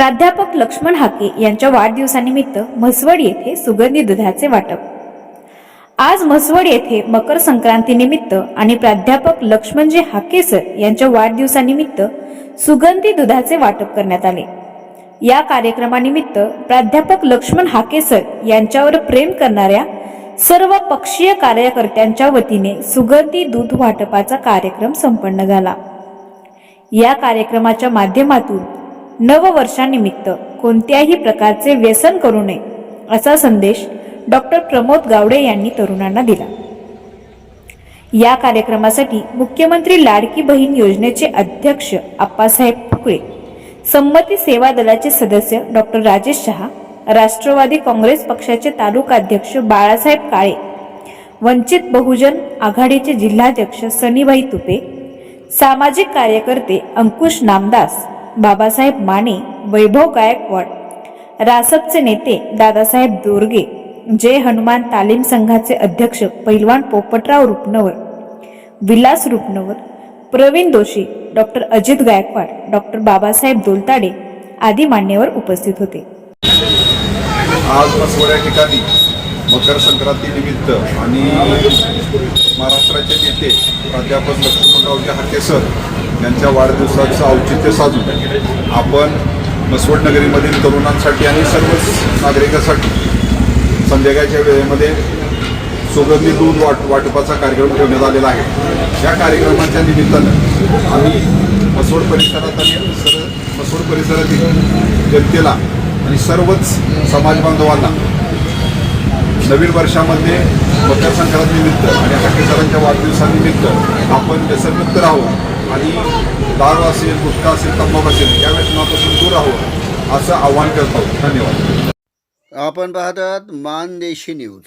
प्राध्यापक लक्ष्मण हाके यांच्या वाढदिवसानिमित्त म्हसवड येथे सुगंधी दुधाचे वाटप. आज म्हसवड येथे मकर संक्रांतीनिमित्त आणि प्राध्यापक लक्ष्मणजी हाके सर यांच्या वाढदिवसानिमित्त सुगंधी दुधाचे वाटप करण्यात आले. या कार्यक्रमानिमित्त प्राध्यापक लक्ष्मण हाके सर यांच्यावर प्रेम करणाऱ्या सर्व पक्षीय कार्यकर्त्यांच्या वतीने सुगंधी दूध वाटपाचा कार्यक्रम संपन्न झाला. या कार्यक्रमाच्या माध्यमातून नववर्षानिमित्त कोणत्याही प्रकारचे व्यसन करू नये असा संदेश डॉक्टर प्रमोद गावडे यांनी तरुणांना दिला. या कार्यक्रमासाठी मुख्यमंत्री लाडकी बहीण योजनेचे अध्यक्ष आप्पासाहेब फुकळे संमती सेवा दलाचे सदस्य डॉक्टर राजेश शहा राष्ट्रवादी काँग्रेस पक्षाचे तालुकाध्यक्ष बाळासाहेब काळे वंचित बहुजन आघाडीचे जिल्हाध्यक्ष सनीभाई तुपे सामाजिक कार्यकर्ते अंकुश नामदास बाबासाहेब माने वैभव गायकवाड रासपचे नेते दादासाहेब दोरगे जय हनुमान तालीम संघाचे अध्यक्ष पैलवान पोपटराव रुपनवर विलास रुपनवर प्रवीण दोशी डॉक्टर अजित गायकवाड डॉक्टर बाबासाहेब दोलताडे आदी मान्यवर उपस्थित होते. आज ठिकाणी मकर संक्रांती निमित्त आणि महाराष्ट्राचे नेते प्राध्यापक लक्ष्मणराव जहाके सर यांच्या वाढदिवसाचं औचित्य साधून आपण मसवड नगरीमधील तरुणांसाठी आणि सर्वच नागरिकांसाठी संध्याकाळच्या वेळेमध्ये सुगंधी दूध वाट वाटपाचा कार्यक्रम ठेवण्यात आलेला आहे. या कार्यक्रमाच्या निमित्तानं आम्ही मसवड परिसरात आणि सर मसवड परिसरातील जनतेला आणि सर्वच समाजबांधवांना नवीन वर्षामध्ये मकर संक्रांतीनिमित्त आणि हाकेसरांच्या वाढदिवसानिमित्त आपण व्यसनमुक्त राहू आणि दारू असेल गुटखा असेल तंबाखू असेल या व्यसनापासून दूर राहू असं आवाहन करतो. धन्यवाद. आपण पाहतात मानदेशी न्यूज.